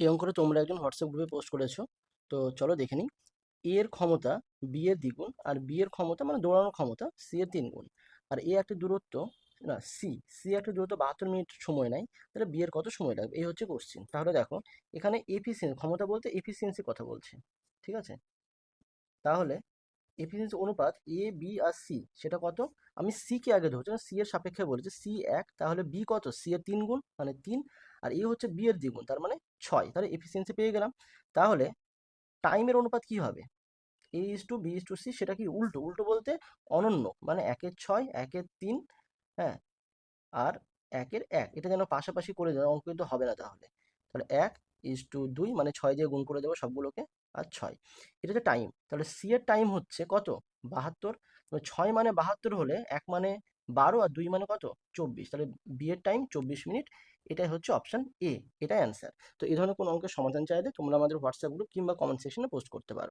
এই অঙ্কটা তোমরা একজন হোয়াটসঅ্যাপ গ্রুপে পোস্ট করেছ। তো চলো দেখে নিই। এ এর ক্ষমতা বি এর দ্বিগুণ আর বি এর ক্ষমতা মানে দৌড়ানোর ক্ষমতা সি এর তিন গুণ আর এ একটা দূরত্ব, না সি সি একটা দূরত্ব বাহাত্তর মিনিট সময় নেয়, তাহলে বি এর কত সময় লাগবে? এই হচ্ছে কোশ্চেন তাহলে দেখো, এখানে এফিসিয়েন্সি ক্ষমতা বলতে এফিসিয়েন্সি কথা বলছে, ঠিক আছে? তাহলে এফিসিয়েন্সি অনুপাত এ বি আর সি সেটা কত? আমি সি কে আগে ধরছি সি এর সাপেক্ষে বলেছি সি এক, তাহলে বি কত? সি এর তিন গুণ মানে তিন, আর এ হচ্ছে বি এর দ্বিগুণ, তার মানে ছয়, তাহলে এফিসিয়েন্সি পেয়ে গেলাম। তাহলে টাইমের অনুপাত কি হবে? A is to B is to C সেটা কি উল্টো? উল্টো বলতে অনন্য মানে একের ছয়, একের তিন হ্যাঁ আর একের এক। এটা যেন পাশাপাশি করে দেওয়া, অঙ্ক কিন্তু হবে না তাহলে। তাহলে এক ইস টু দুই মানে ছয় দিয়ে গুণ করে দেবো সবগুলোকে, আর ছয়। এটা হচ্ছে টাইম তাহলে সি এর টাইম হচ্ছে কত? বাহাত্তর। ছয় মানে বাহাত্তর হলে এক মানে বারো আর দুই মানে কত? চব্বিশ। তাহলে বিয়ের টাইম চব্বিশ মিনিট এটাই হচ্ছে অপশান এ এটাই অ্যান্সার তো এই ধরনের কোনো অঙ্কের সমাধান চাইলে তোমরা আমাদের হোয়াটসঅ্যাপ গ্রুপ কিংবা কমেন্ট সেকশনে পোস্ট করতে পারো।